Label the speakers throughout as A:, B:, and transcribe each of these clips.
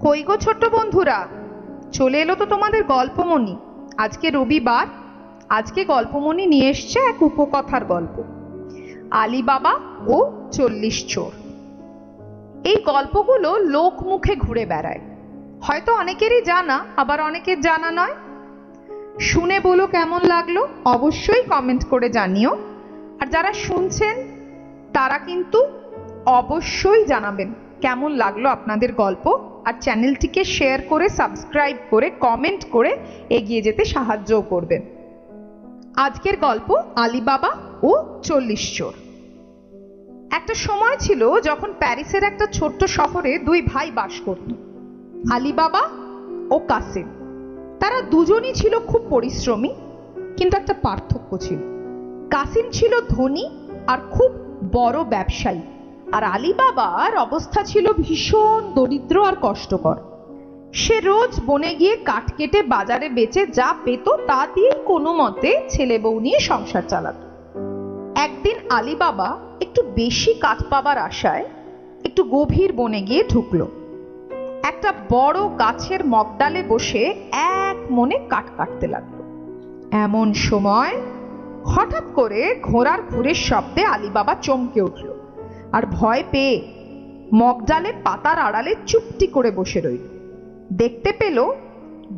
A: কই গো ছোট্ট বন্ধুরা? চলে এলো তো তোমাদের গল্পমণি। আজকে রবিবার। আজকে গল্পমণি নিয়ে এসছে এক উপকথার গল্প। আলিবাবা ও চল্লিশ চোর। এই গল্পগুলো লোক মুখে ঘুরে বেড়ায়। হয়তো অনেকেরই জানা, আবার অনেকের জানা নয়। শুনে বলো কেমন লাগল? অবশ্যই কমেন্ট করে জানিও। আর যারা শুনছেন, তারা কিন্তু অবশ্যই জানাবেন। কেমন লাগল আপনাদের গল্প? আর চ্যানেলটিকে শেয়ার করে, সাবস্ক্রাইব করে, কমেন্ট করে এগিয়ে যেতে সাহায্যও করবেন। আজকের গল্প আলিবাবা ও চল্লিশ চোর। একটা সময় ছিল যখন প্যারিসের একটা ছোট্ট শহরে দুই ভাই বাস করত, আলিবাবা ও কাসিম। তারা দুজনই ছিল খুব পরিশ্রমী, কিন্তু একটা পার্থক্য ছিল। কাসিম ছিল ধনী আর খুব বড় ব্যবসায়ী। আর আলিবাবার অবস্থা ছিল ভীষণ দরিদ্র আর কষ্টকর। সে রোজ বনে গিয়ে কাঠ কেটে বাজারে বেচে যা পেত তা দিয়ে কোনো মতে ছেলে বউ নিয়ে সংসার চালাতো। একদিন আলিবাবা একটু বেশি কাঠ পাবার আশায় একটু গভীর বনে গিয়ে ঢুকলো। একটা বড় গাছের মগডালে বসে এক মনে কাঠ কাটতে লাগল। এমন সময় হঠাৎ করে ঘোড়ার ঘুরের শব্দে আলিবাবা চমকে উঠল। আর ভয় পেয়ে মগডালে পাতার আড়ালে চুপটি করে বসে রইল। দেখতে পেল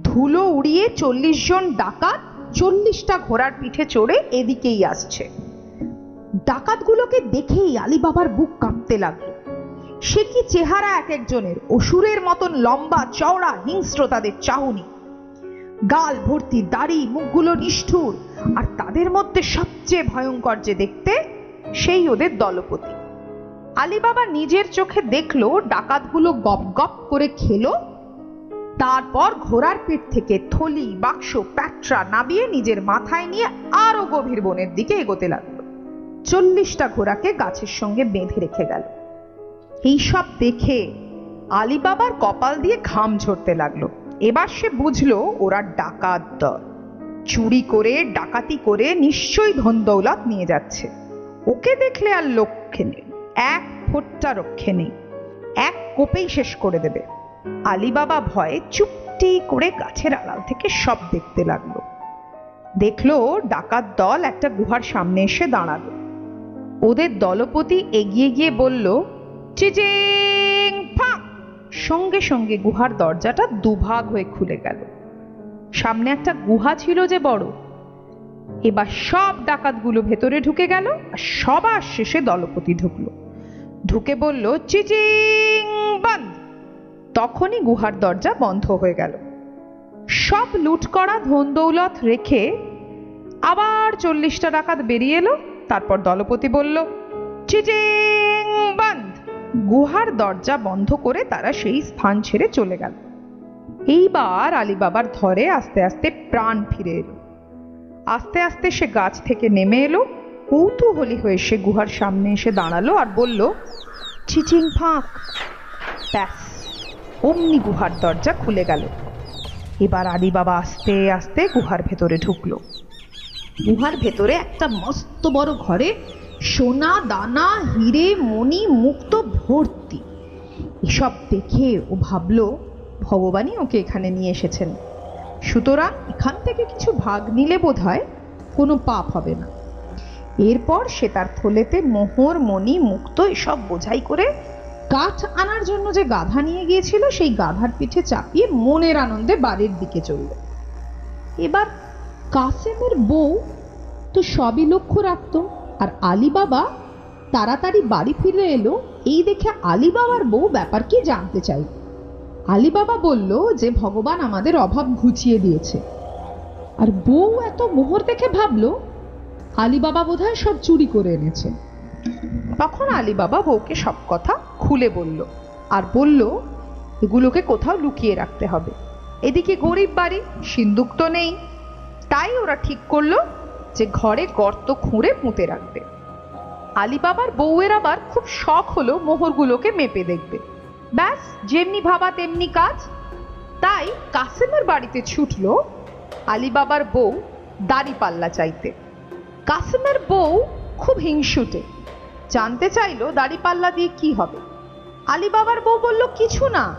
A: ধুলো উড়িয়ে চল্লিশ জন ডাকাত চল্লিশটা ঘোড়ার পিঠে চড়ে এদিকেই আসছে। ডাকাতগুলোকে দেখেই আলিবাবার বুক কাঁপতে লাগল। সে কি চেহারা এক একজনের? অসুরের মতন লম্বা, চওড়া হিংস্র তাদের চাহনি। গাল ভর্তি, দাড়ি, মুখগুলো নিষ্ঠুর। আর তাদের মধ্যে সবচেয়ে ভয়ঙ্কর যে দেখতে, সেই ওদের দলপতি। আলিবাবা নিজের চোখে দেখল, ডাকাতগুলো গপ গপ করে খেলো। তারপর ঘোড়ার পিঠ থেকে থলি, বাক্স, প্যাট্রা নাবিয়ে নিজের মাথায় নিয়ে আরও গভীর বনের দিকে এগোতে লাগল। চল্লিশটা ঘোড়াকে গাছের সঙ্গে বেঁধে রেখে গেল। এইসব দেখে আলিবাবার কপাল দিয়ে ঘাম ঝরতে লাগল। এবার সে বুঝলো, ওরা ডাকাত দল। চুরি করে, ডাকাতি করে নিশ্চয়ই ধন দৌলত নিয়ে যাচ্ছে। ওকে দেখলে আর লক্ষ্যে নেই। এক ফোটটা রক্ষে নেই। এক কোপেই শেষ করে দেবে। আলিবাবা ভয়ে চুপটি করে গাছের আড়াল থেকে সব দেখতে লাগল। দেখল ডাকাত দল একটা গুহার সামনে এসে দাঁড়াল। ওদের দলপতি এগিয়ে গিয়ে বলল সঙ্গে সঙ্গে গুহার দরজাটা দুভাগ হয়ে খুলে গেল। সামনে একটা গুহা ছিল যে বড়। এবার সব ডাকাতগুলো ভেতরে ঢুকে গেল আর সবার শেষে দলপতি ঢুকলো। ঢুকে বলল, চিচিং, বন্ধ। তখনই গুহার দরজা বন্ধ হয়ে গেল। সব লুট করা ধন দৌলত রেখে আবার চল্লিশটা ডাকাত বেরিয়ে এলো। তারপর দলপতি বলল, চিচিং, বন্ধ। গুহার দরজা বন্ধ করে তারা সেই স্থান ছেড়ে চলে গেল। এইবার আলিবাবার ধরে আস্তে আস্তে প্রাণ ফিরে এলো। আস্তে আস্তে সে গাছ থেকে নেমে এলো। কৌতূহলী হয়ে সে গুহার সামনে এসে দাঁড়াল আর বলল চিচিং ফাঁক। ব্যাস, অমনি গুহার দরজা খুলে গেল। এবার আলিবাবা আস্তে আস্তে গুহার ভেতরে ঢুকলো। গুহার ভেতরে একটা মস্ত বড় ঘরে সোনা, দানা, হিরে, মণি, মুক্ত, ভর্তি। এসব দেখে ও ভাবলো, ভগবানই ওকে এখানে নিয়ে এসেছেন। সুতরাং এখান থেকে কিছু ভাগ নিলে বোধ হয় কোনো পাপ হবে না। এরপর সে তার থলেতে মোহর, মণি, মুক্ত এসব বোঝাই করে কাঠ আনার জন্য যে গাধা নিয়ে গিয়েছিল, সেই গাধার পিঠে চাপিয়ে মনের আনন্দে বাড়ির দিকে চলল। এবার কাসেমের বউ তো সবই লক্ষ্য রাখতো, আর আলিবাবা তাড়াতাড়ি বাড়ি ফিরে এলো। এই দেখে আলিবাবার বউ ব্যাপার কি জানতে চাই। আলিবাবা বলল যে, ভগবান আমাদের অভাব ঘুচিয়ে দিয়েছে। আর বউ এত মোহর দেখে ভাবলো আলিবাবা বোধহয় সব চুরি করে এনেছে। তখন আলিবাবা বউকে সব কথা খুলে বলল আর বলল, এগুলোকে কোথাও লুকিয়ে রাখতে হবে। এদিকে গরিব বাড়ি, সিন্দুক তো নেই। তাই ওরা ঠিক করল যে ঘরে গর্ত খুঁড়ে পুঁতে রাখবে। আলিবাবার বউয়ের আবার খুব শখ হলো মোহরগুলোকে মেপে দেখবে ব্যাস, যেমনি ভাবা তেমনি কাজ। তাই কাসেমের বাড়িতে ছুটলো আলিবাবার বউ দাড়ি পাল্লা চাইতে। কাসেমের বউ খুব হিংসুটে। জানতে চাইলো দাড়ি পাল্লা দিয়ে কি হবে। আলিবাবার বউ বলল, কিছু না,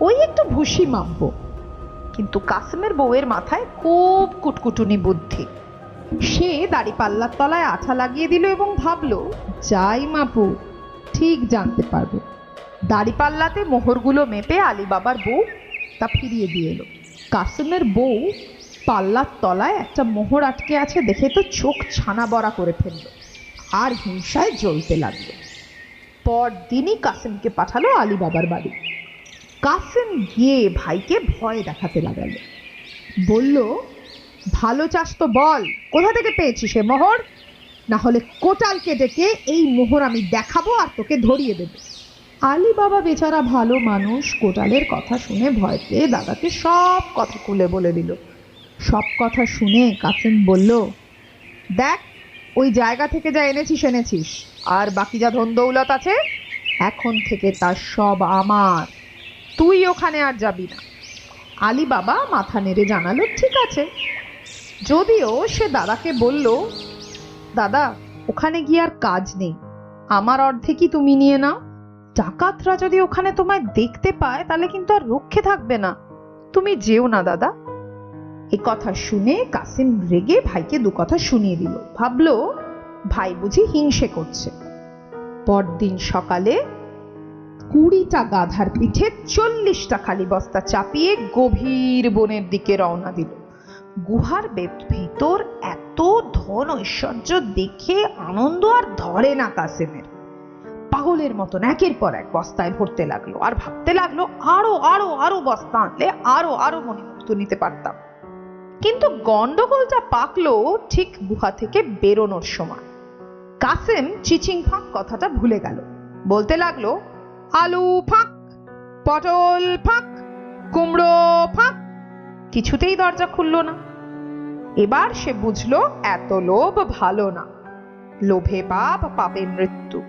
A: ওই একটু ভুসি মাপবো। কিন্তু কাসেমের বউয়ের মাথায় খুব কুটকুটুনি বুদ্ধি। সে দাড়ি পাল্লার তলায় আঠা লাগিয়ে দিল এবং ভাবলো, যাই মাপু, ঠিক জানতে পারব। দাড়ি পাল্লাতে মোহরগুলো মেপে আলী বাবার বউ তা ফিরিয়ে দিয়ে এলো। কাসেমের বউ পাল্লার তলায় একটা মোহর আটকে আছে দেখে তো চোখ ছানা বড়া করে ফেলল। আর হিংসায় জ্বলতে লাগল। পরদিনই কাসেমকে পাঠালো আলী বাবার বাড়ি। কাসেম গিয়ে ভাইকে ভয় দেখাতে লাগালো। বলল, ভালো চাস তো বল, কোথা থেকে পেয়েছিস সে মোহর? না হলে কোটালকে ডেকে এই মোহর আমি দেখাবো আর তোকে ধরিয়ে দেবো। আলী বাবা বেচারা ভালো মানুষ কোটালের কথা শুনে ভয় পেয়ে দাদাকে সব কথা খুলে বলে দিল। সব কথা শুনে কাসেম বলল, দেখ, ওই জায়গা থেকে যা এনেছিস এনেছিস। আর বাকি যা ধন দৌলত আছে, এখন থেকে তার সব আমার। তুই ওখানে আর যাবি না। আলী বাবা মাথা নেড়ে জানালো, ঠিক আছে। যদিও সে দাদাকে বলল, দাদা, ওখানে গিয়ে আর কাজ নেই। আমার অর্ধেকই তুমি নিয়ে নাও। ডাকাতরা যদি ওখানে তোমায় দেখতে পায়, তাহলে কিন্তু আর রক্ষে থাকবে না। তুমি যেও না, দাদা। এ কথা শুনে কাসিম রেগে ভাইকে দু কথা শুনিয়ে দিল। ভাবলো, ভাই বুঝি হিংসে করছে। পরদিন সকালে কুড়িটা গাধার পিঠে চল্লিশটা খালি বস্তা চাপিয়ে গভীর বনের দিকে রওনা দিল। গুহার ভেতর এত ধন ঐশ্বর্য দেখে আনন্দ আর ধরে না কাসেমের। পাগলের মতন একের পর এক বস্তায় ভরতে লাগল আর ভাবতে লাগল, আরও আরও আরও বস্তা আনলে আরও আরও মণিমুক্ত নিতে পারতাম। কিন্তু গন্ডগোলটা পাকলো ঠিক গুহা থেকে বেরোনোর সময়। কাসেম চিচিং ফাঁক কথাটা ভুলে গেল। বলতে লাগল, আলু ফাঁক, পটল ফাঁক, কুমড়ো ফাঁক, কিছুতেই দরজা খুললো না। এবার সে বুঝলো, এত লোভ ভালো না। লোভে পাপ, পাপে মৃত্যু।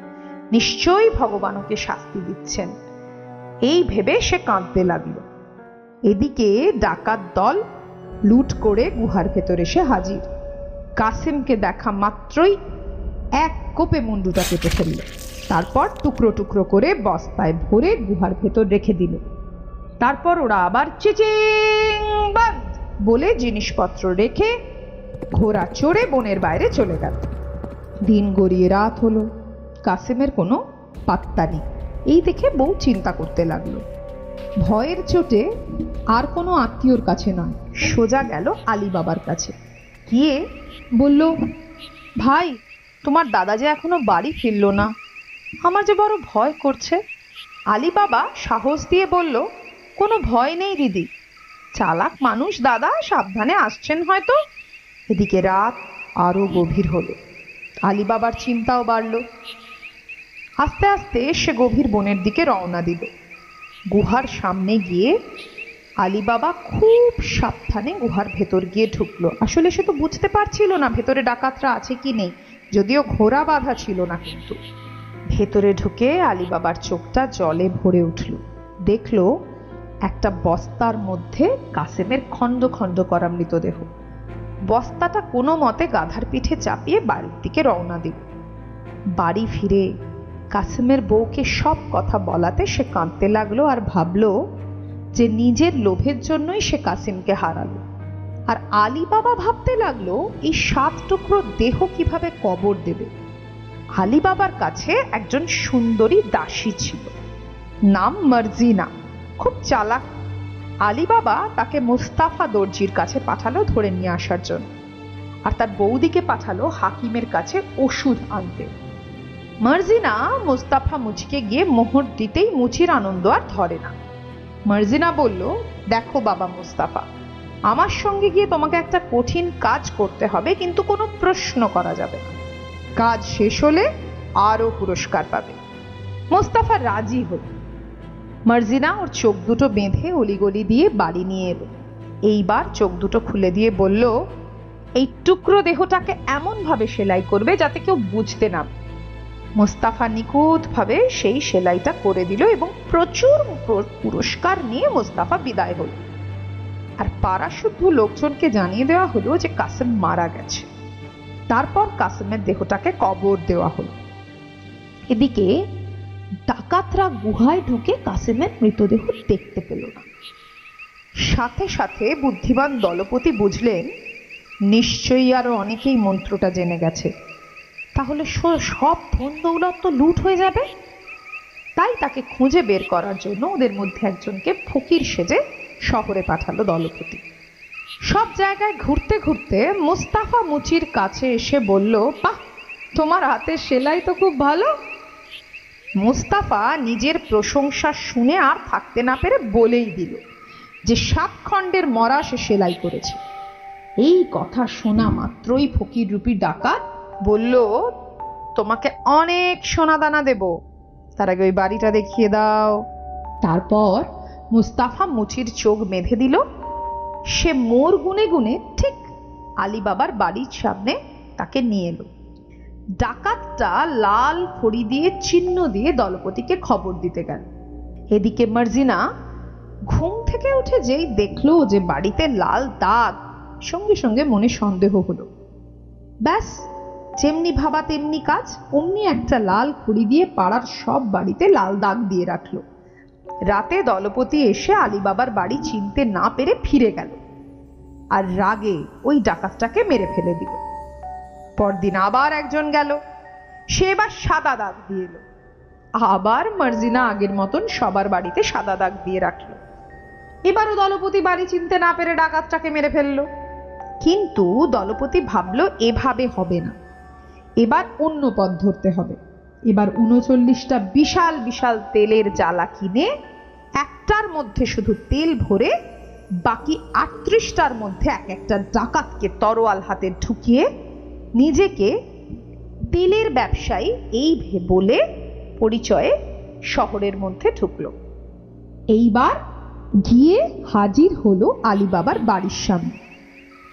A: নিশ্চয়ই ভগবান ওকে শাস্তি দিচ্ছেন। এই ভেবে সে কাঁদতে লাগল। এদিকে ডাকাত দল লুট করে গুহার ভেতর এসে হাজির। কাসেমকে দেখা মাত্রই এক কোপে মুন্ডুটা কেটে ফেলল। তারপর টুকরো টুকরো করে বস্তায় ভরে গুহার ভেতর রেখে দিল। তারপর ওরা আবার চিচিং বলে জিনিসপত্র রেখে ঘোড়া চড়ে বনের বাইরে চলে গেল। দিন গড়িয়ে রাত হলো। কাসেমের কোনো পাত্তা নেই। এই দেখে বউ চিন্তা করতে লাগল। ভয়ের চোটে আর কোনো আত্মীয়র কাছে নয়, সোজা গেল আলী বাবার কাছে। গিয়ে বলল, ভাই, তোমার দাদা যে এখনও বাড়ি ফিরলো না, আমার যে বড় ভয় করছে। আলী বাবা সাহস দিয়ে বলল, কোনো ভয় নেই দিদি। চালাক মানুষ দাদা, সাবধানে আসছেন হয়তো? এদিকে রাত আরও গভীর হলো। আলী বাবার চিন্তাও বাড়ল। আস্তে আস্তে সে গভীর বনের দিকে রওনা দিল। গুহার সামনে গিয়ে আলী বাবা খুব সাবধানে গুহার ভেতর গিয়ে ঢুকলো। আসলে সে তো বুঝতে পারছিল না ভেতরে ডাকাতরা আছে কি নেই, যদিও ঘোড়া বাঁধা ছিল না কিন্তু। ভেতরে ঢুকে আলী বাবার চোখটা জলে ভরে উঠল। দেখল একটা বস্তার মধ্যে কাসেমের খণ্ড খণ্ড করা মৃতদেহ। বস্তাটা কোনো মতে গাধার পিঠে চাপিয়ে বাড়ির দিকে রওনা দিল। বাড়ি ফিরে কাসেমের বউকে সব কথা বলাতে সে কাঁদতে লাগল আর ভাবলো যে নিজের লোভের জন্যই সে কাসিমকে হারালো। আর আলী বাবা ভাবতে লাগল, এই সাত টুকরো দেহ কীভাবে কবর দেবে? আলী বাবার কাছে একজন সুন্দরী দাসী ছিল। নাম মার্জিনা, খুব চালাক। আলী বাবা তাকে মুস্তাফা দর্জির কাছে পাঠালো ধরে নিয়ে আসার জন্য। আর তার বৌদিকে পাঠালো হাকিমের কাছে ওষুধ আনতে। মার্জিনা মুস্তাফা মুচিকে গিয়ে মোহর দিতেই মুচির আনন্দ আর ধরে না। মার্জিনা বলল, দেখো বাবা মুস্তাফা, আমার সঙ্গে গিয়ে তোমাকে একটা কঠিন কাজ করতে হবে, কিন্তু কোনো প্রশ্ন করা যাবে না। কাজ শেষ হলে আরও পুরস্কার পাবে। মোস্তাফা রাজি হল। মার্জিনা ওর চোখ দুটো বেঁধে অলিগলি দিয়ে বাড়ি নিয়ে এলো। এইবার চোখ দুটো খুলে দিয়ে বলল, এই টুকরো দেহটাকে এমনভাবে সেলাই করবে যাতে কেউ বুঝতে না পারে। মোস্তাফা নিখুঁতভাবে সেই সেলাইটা করে দিল এবং প্রচুর পুরস্কার নিয়ে মোস্তাফা বিদায় হল। আর পাড়া শুদ্ধ লোকজনকে জানিয়ে দেওয়া হলো যে কাসেম মারা গেছে। তারপর কাসেমের দেহটাকে কবর দেওয়া হলো। এদিকে ডাকাতরা গুহায় ঢুকে কাসেমের মৃতদেহ দেখতে পেল না। সাথে সাথে বুদ্ধিমান দলপতি বুঝলেন, নিশ্চয়ই আরও অনেকেই মন্ত্রটা জেনে গেছে। তাহলে সব ধন দৌলত তো লুট হয়ে যাবে? তাই তাকে খুঁজে বের করার জন্য ওদের মধ্যে একজনকে ফকির সেজে শহরে পাঠালো দলপতি। সব জায়গায় ঘুরতে ঘুরতে মুস্তাফা মুচির কাছে এসে বলল, বাহ, তোমার হাতের সেলাই তো খুব ভালো। মুস্তাফা নিজের প্রশংসা শুনে আর থাকতে না পেরে বলেই দিল যে সাত খণ্ডের মরা সে সেলাই করেছে। এই কথা শোনা মাত্রই ফকির রূপী ডাকাত বলল, তোমাকে অনেক সোনা দানা দেব। তার আগে ওই বাড়িটা দেখিয়ে দাও। তারপর মুস্তাফা মুচির চোখ বেঁধে দিল। সে মোর গুনে গুনে ঠিক আলিবাবার বাড়ির সামনে তাকে নিয়ে এলো। ডাকাতটা লাল খড়ি দিয়ে, চিহ্ন দিয়ে দলপতিকে খবর দিতে গেল। এদিকে মার্জিনা ঘুম থেকে উঠে যেই দেখল যে বাড়িতে লাল দাগ, সঙ্গে সঙ্গে মনে সন্দেহ হলো। ব্যাস যেমনি ভাবা তেমনি কাজ, অমনি একটা লাল খড়ি দিয়ে পাড়ার সব বাড়িতে লাল দাগ দিয়ে রাখল। রাতে দলপতি এসে আলিবাবার বাড়ি চিনতে না পেরে ফিরে গেল আর রাগে ওই ডাকাতটাকে মেরে ফেলে দিল। পরদিন আবার একজন গেল, সে এবার সাদা দাগ দিয়ে এলো। আবার মার্জিনা আগের মতন সবার বাড়িতে সাদা দাগ দিয়ে রাখল। এবারও দলপতি বাড়ি চিনতে না পেরে ডাকাতটাকে মেরে ফেলল। কিন্তু দলপতি ভাবলো, এভাবে হবে না। এবার অন্য পথ ধরতে হবে। এবার উনচল্লিশটা বিশাল বিশাল তেলের জ্বালা কিনে একটার মধ্যে শুধু তেল ভরে বাকি আটত্রিশটার মধ্যে এক একটা ডাকাতকে তরোয়াল হাতে ঢুকিয়ে নিজেকে তেলের ব্যবসায়ী এই বলে পরিচয়ে শহরের মধ্যে ঢুকলো। এইবার গিয়ে হাজির হলো আলিবাবার বাড়ির সামনে।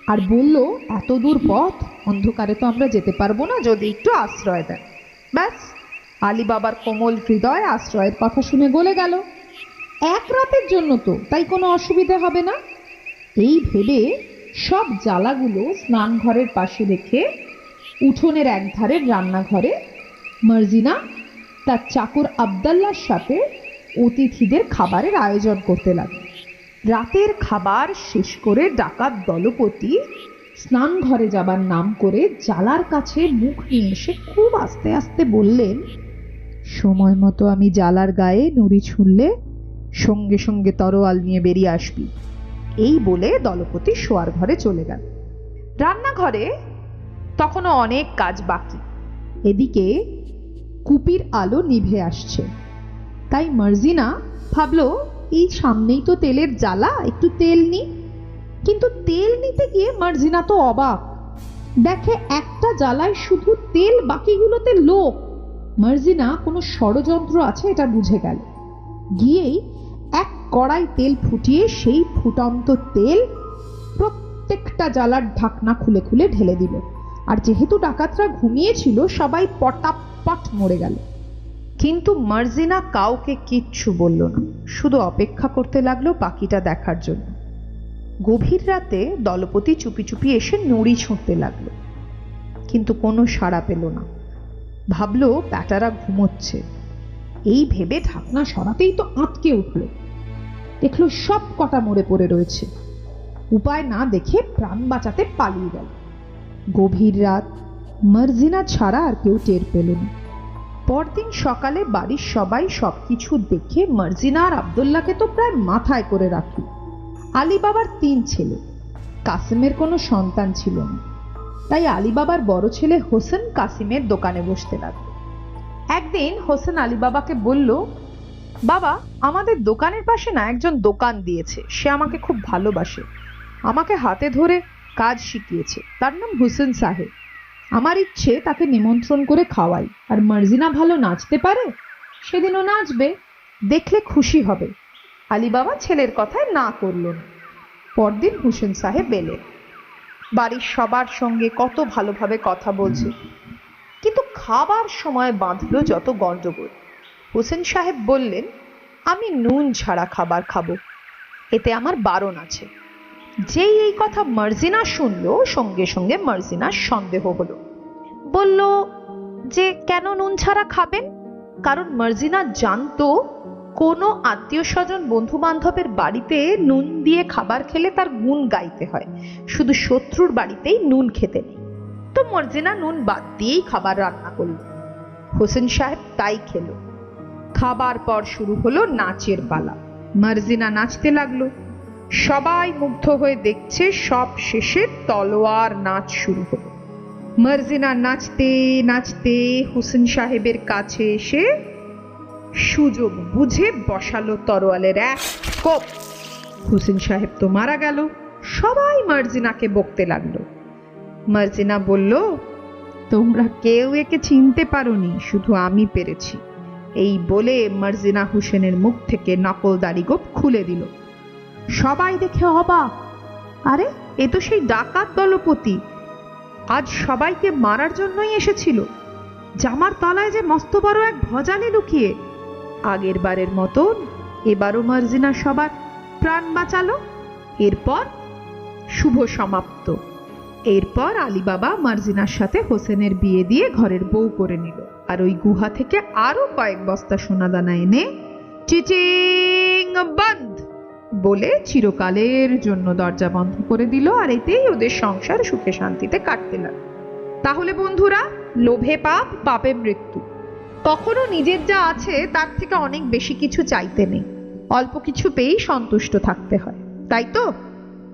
A: আর বলল, এত দূর পথ? অন্ধকারে তো আমরা যেতে পারব না যদি একটু আশ্রয় দেন। ব্যাস আলী বাবার কোমল হৃদয় আশ্রয়ের কথা শুনে গলে গেল। এক রাতের জন্য তো, তাই কোনো অসুবিধা হবে না? এই ভেবে সব জ্বালাগুলো স্নানঘরের পাশে রেখে উঠোনের একধারের রান্নাঘরে মার্জিনা তার চাকর আবদাল্লার সাথে অতিথিদের খাবারের আয়োজন করতে লাগল। রাতের খাবার শেষ করে ডাকাত দলপতি স্নান ঘরে যাবার নাম করে জালার কাছে মুখ নিয়ে এসে খুব আস্তে আস্তে বললেন, সময় মতো আমি জালার গায়ে নুড়ি ছুঁড়লে সঙ্গে সঙ্গে তরোয়াল নিয়ে বেরিয়ে আসবি। এই বলে দলপতি শোয়ার ঘরে চলে গেল। রান্নাঘরে তখনও অনেক কাজ বাকি। এদিকে কুপির আলো নিভে আসছে। তাই মার্জিনা ভাবলো এই সামনেই তো তেলের জ্বালা, একটু তেল নি। কিন্তু তেল নিতে গিয়ে মার্জিনা তো অবাক। দেখে একটা জ্বালায় শুধু তেল, বাকিগুলোতে লোক। মার্জিনা, কোনো ষড়যন্ত্র আছে এটা বুঝে গেল। গিয়েই এক কড়াই তেল ফুটিয়ে সেই ফুটন্ত তেল প্রত্যেকটা জ্বালার ঢাকনা খুলে খুলে ঢেলে দিল। আর যেহেতু ডাকাতরা ঘুমিয়েছিল, সবাই পটাপট মরে গেল। কিন্তু মার্জিনা কাউকে কিচ্ছু বলল না। শুধু অপেক্ষা করতে লাগল বাকিটা দেখার জন্য। গভীর রাতে দলপতি চুপি চুপি এসে নুড়ি ছুঁড়তে লাগল। কিন্তু কোনো সাড়া পেল না। ভাবলো ব্যাটারা ঘুমোচ্ছে। এই ভেবে ঢাকনা সরাতেই তো আঁতকে উঠল। দেখল সব কটা মরে পড়ে রয়েছে। উপায় না দেখে প্রাণ বাঁচাতে পালিয়ে গেল। গভীর রাত, মার্জিনা ছাড়া আর কেউ টের পেল না। পরদিন সকালে বাড়ির সবাই সবকিছু দেখে মার্জিনা আর আবদুল্লাহকে তো প্রায় মাথায় করে রাখি। আলী বাবার তিন ছেলে। কাসিমের কোনো সন্তান ছিল না। তাই আলী বাবার বড় ছেলে হোসেন কাসিমের দোকানে বসতে লাগল। একদিন হোসেন আলী বাবাকে বলল, বাবা, আমাদের দোকানের পাশে না একজন দোকান দিয়েছে। সে আমাকে খুব ভালোবাসে। আমাকে হাতে ধরে কাজ শিখিয়েছে। তার নাম হোসেন সাহেব। আমার ইচ্ছে তাকে নিমন্ত্রণ করে খাওয়াই। আর মার্জিনা ভালো নাচতে পারে, সেদিনও নাচবে, দেখলে খুশি হবে। আলী বাবা ছেলের কথায় না করল না পরদিন হুসেন সাহেব এলেন। বাড়ির সবার সঙ্গে কত ভালোভাবে কথা বলছে। কিন্তু খাবার সময় বাঁধলো যত গণ্ডগোল। হোসেন সাহেব বললেন, আমি নুন ছাড়া খাবার খাব। এতে আমার বারণ আছে। যেই এই কথা মার্জিনা শুনলো, সঙ্গে সঙ্গে মার্জিনার সন্দেহ হলো। বলল, যে কেন নুন ছাড়া খাবেন? কারণ মার্জিনা জানতো কোনো আত্মীয় স্বজন বন্ধু বান্ধবের বাড়িতে নুন দিয়ে খাবার খেলে তার গুণ গাইতে হয়। শুধু শত্রুর বাড়িতেই নুন খেতে নেই। তো মর্জিনা নুন বাদ দিয়েই খাবার রান্না করল। হোসেন সাহেব তাই খেলো। খাবার পর শুরু হলো নাচের পালা। মার্জিনা নাচতে লাগল। সবাই মুগ্ধ হয়ে দেখছে সব শেষে তলোয়ার নাচ শুরু হলো। মার্জিনা নাচতে নাচতে হুসেন সাহেবের কাছে এসে সুযোগ বুঝে বসালো তরোয়ালের এক কোপ। হোসেন সাহেব তো মারা গেল, সবাই মার্জিনাকে বকতে লাগল। মার্জিনা বলল, তোমরা কেউ একে চিনতে পারোনি, শুধু আমি পেরেছি। এই বলে মার্জিনা হুসেনের মুখ থেকে নকল দাড়িগোপ খুলে দিল। সবাই দেখে অবাক। আরে, এ তো সেই ডাকাত দলপতি। আজ সবাইকে মারার জন্যই এসেছিল। জামার তলায় যে মস্ত বড় এক ভজালি লুকিয়ে। আগের বারের মতন এবারও মার্জিনা সবার প্রাণ বাঁচালো। এরপর শুভ সমাপ্ত। এরপর আলীবাবা মার্জিনার সাথে হোসেনের বিয়ে দিয়ে ঘরের বউ করে নিল। আর ওই গুহা থেকে আরও কয়েক বস্তা সোনাদানা এনে চিচিং বন্ধ বলে চিরকালের জন্য দরজা বন্ধ করে দিল আর এতেই ওদের সংসার সুখে শান্তিতে কাটতে লাগল। তাহলে বন্ধুরা, লোভে পাপ, পাপে মৃত্যু। কখনো নিজের যা আছে তার থেকে অনেক বেশি কিছু চাইতে নেই। অল্প কিছু পেয়েই সন্তুষ্ট থাকতে হয়, তাই তো?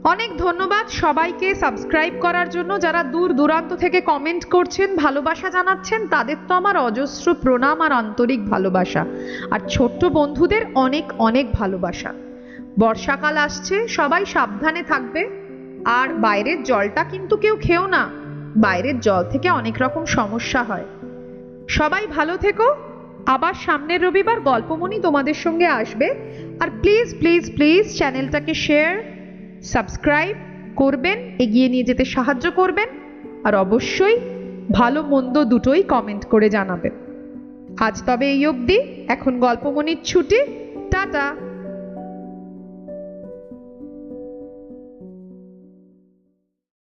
A: অনেক ধন্যবাদ সবাইকে সাবস্ক্রাইব করার জন্য। যারা দূর দূরান্ত থেকে কমেন্ট করছেন, ভালোবাসা জানাচ্ছেন, তাদের তো আমার অজস্র প্রণাম আর আন্তরিক ভালোবাসা। আর ছোট্ট বন্ধুদের অনেক অনেক ভালোবাসা। বর্ষাকাল আসছে, সবাই সাবধানে থাকবে। আর বাইরের জলটা কিন্তু কেউ খেও না। বাইরের জল থেকে অনেক রকম সমস্যা হয়। সবাই ভালো থেকো। আবার সামনের রবিবার গল্পমণি তোমাদের সঙ্গে আসবে। আর প্লিজ প্লিজ প্লিজ চ্যানেলটাকে শেয়ার সাবস্ক্রাইব করবেন, এগিয়ে নিয়ে যেতে সাহায্য করবেন। আর অবশ্যই ভালো মন্দ দুটোই কমেন্ট করে জানাবেন আজ তবে এই অবধি। এখন গল্পমণির ছুটি। টাটা!